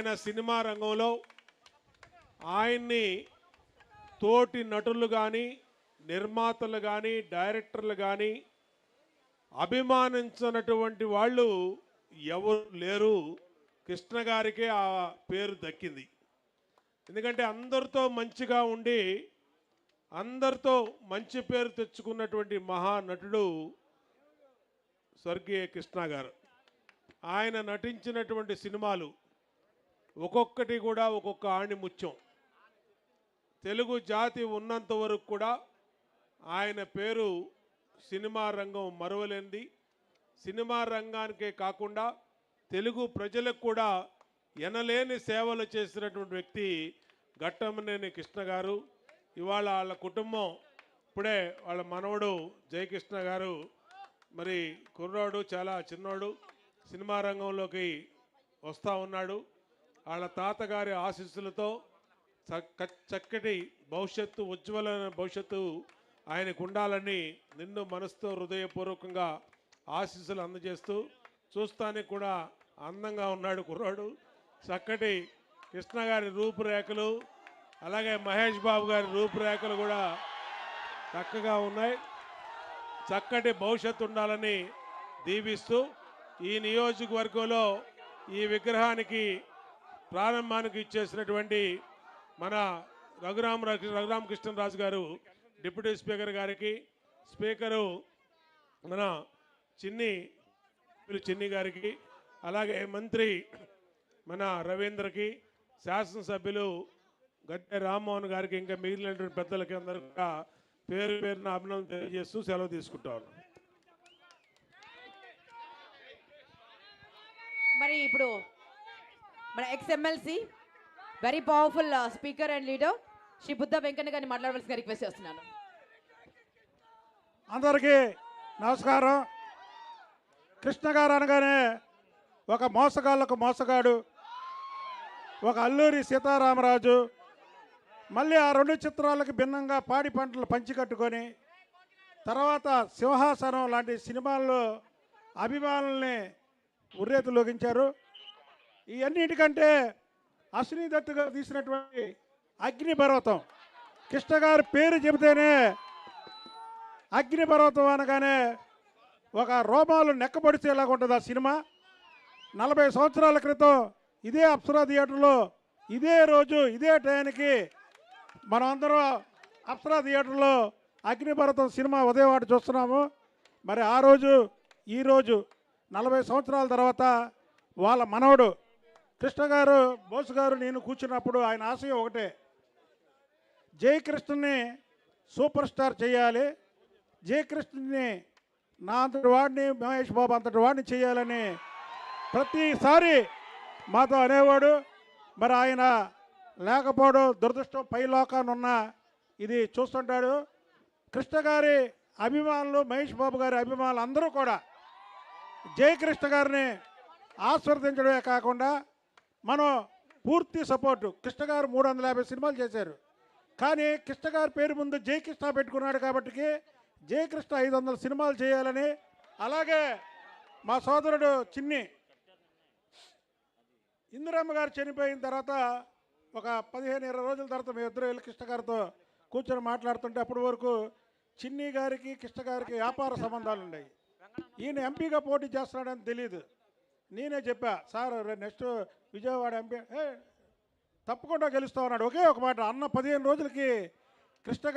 ఆయన సినిమా రంగంలో ఆయన్ని తోటి నటులు కానీ నిర్మాతలు కానీ డైరెక్టర్లు కానీ అభిమానించినటువంటి వాళ్ళు ఎవరు లేరు. కృష్ణ గారికే ఆ పేరు దక్కింది. ఎందుకంటే అందరితో మంచిగా ఉండి అందరితో మంచి పేరు తెచ్చుకున్నటువంటి మహానటుడు స్వర్గీయ కృష్ణ గారు. ఆయన నటించినటువంటి సినిమాలు ఒక్కొక్కటి కూడా ఒక్కొక్క ఆణిముత్యం తెలుగు జాతి ఉన్నంత వరకు కూడా ఆయన పేరు సినిమా రంగం మరువలేనిది. సినిమా రంగానికే కాకుండా తెలుగు ప్రజలకు కూడా ఎనలేని సేవలు చేసినటువంటి వ్యక్తి ఘట్టమనేని కృష్ణ గారు. ఇవాళ వాళ్ళ కుటుంబం ఇప్పుడే వాళ్ళ మనవడు జయకృష్ణ గారు. మరి కుర్రాడు చాలా చిన్నోడు. సినిమా రంగంలోకి వస్తూ ఉన్నాడు. వాళ్ళ తాతగారి ఆశీస్సులతో చక్క- చక్కటి భవిష్యత్తు ఉజ్వలమైన భవిష్యత్తు ఆయనకు ఉండాలని నిన్ను మనసుతో హృదయపూర్వకంగా ఆశీస్సులు అందజేస్తూ చూస్తానికి కూడా అందంగా ఉన్నాడు కుర్రాడు. చక్కటి కృష్ణ గారి రూపురేఖలు అలాగే మహేష్ బాబు గారి రూపురేఖలు కూడా చక్కగా ఉన్నాయి. చక్కటి భవిష్యత్తు ఉండాలని దీవిస్తూ ఈ నియోజకవర్గంలో ఈ విగ్రహానికి ప్రారంభానికి ఇచ్చేసినటువంటి మన రఘురామ రఘురామకృష్ణరాజు గారు డిప్యూటీ స్పీకర్ గారికి స్పీకరు మన చిన్ని చిన్ని గారికి అలాగే మంత్రి మన రవీంద్రకి శాసనసభ్యులు గడ్డ రామ్మోహన్ గారికి ఇంకా మిగిలినటువంటి పెద్దలకి అందరూ కూడా పేరు పేరున అభినందన తెలియజేస్తూ సెలవు తీసుకుంటాను మరి ఇప్పుడు మన ex MLC very powerful speaker and leader Shri Buddha Venkanna గారిని మాట్లాడవలసిన రిక్వెస్ట్ చేస్తున్నాను. అందరికీ నమస్కారం. కృష్ణ గారు అనగానే ఒక మోసగాళ్ళకు మోసగాడు ఒక అల్లూరి సీతారామరాజు మళ్ళీ ఆ రెండు చిత్రాలకు భిన్నంగా పాడి పంటలు పంచికట్టుకొని తర్వాత సింహాసనం లాంటి సినిమాల్లో అభిమానుల్ని ఉర్రేతులోగించారు ఇవన్నిటికంటే అశ్విని దత్ గారు తీసినటువంటి అగ్నిపర్వతం కృష్ణ గారి పేరు చెబితేనే అగ్నిపర్వతం అనగానే ఒక రోమాలు నెక్కబడిచేలాగా ఉంటుంది ఆ సినిమా. నలభై సంవత్సరాల క్రితం ఇదే అప్సరా థియేటర్లో ఇదే రోజు ఇదే టైంకి మనం అందరం అప్సరా థియేటర్లో అగ్నిపర్వతం సినిమా ఉదయవాడు చూస్తున్నాము. మరి ఆ రోజు ఈరోజు నలభై సంవత్సరాల తర్వాత వాళ్ళ మనవడు కృష్ణ గారు బోసు గారు నేను కూర్చున్నప్పుడు ఆయన ఆశయం ఒకటే. జయకృష్ణని సూపర్ స్టార్ చేయాలి. జయకృష్ణని నా అంతటి వాడిని మహేష్ బాబు అంతటి వాడిని చేయాలని ప్రతిసారి మాతో అనేవాడు. మరి ఆయన లేకపోవడం దురదృష్టం పై ఉన్న ఇది చూస్తుంటాడు. కృష్ణ గారి అభిమానులు మహేష్ బాబు గారి అభిమానులు అందరూ కూడా జయకృష్ణ గారిని ఆస్వర్దించడమే కాకుండా మనం పూర్తి సపోర్టు. కృష్ణ గారు మూడు వందల యాభై సినిమాలు చేశారు. కానీ కృష్ణ గారి పేరు ముందు జయకృష్ణ పెట్టుకున్నాడు కాబట్టి జయకృష్ణ ఐదు వందల సినిమాలు చేయాలని అలాగే మా సోదరుడు చిన్ని ఇందిరమ్మ గారు చనిపోయిన తర్వాత ఒక పదిహేను ఇరవై రోజుల తర్వాత మేము ఇద్దరు వెళ్ళి కృష్ణ గారితో కూర్చొని మాట్లాడుతుంటే అప్పటి వరకు చిన్ని గారికి కృష్ణ గారికి వ్యాపార సంబంధాలు ఉన్నాయి. ఈయన ఎంపీగా పోటీ చేస్తున్నాడని తెలియదు. నేనే చెప్పా సార్ నెక్స్ట్ విజయవాడ ఎంపీ తప్పకుండా తప్పకుండా గెలుస్తామన్నాడు ఒకే ఒక మాట అన్న పదిహేను రోజులకి కృష్ణ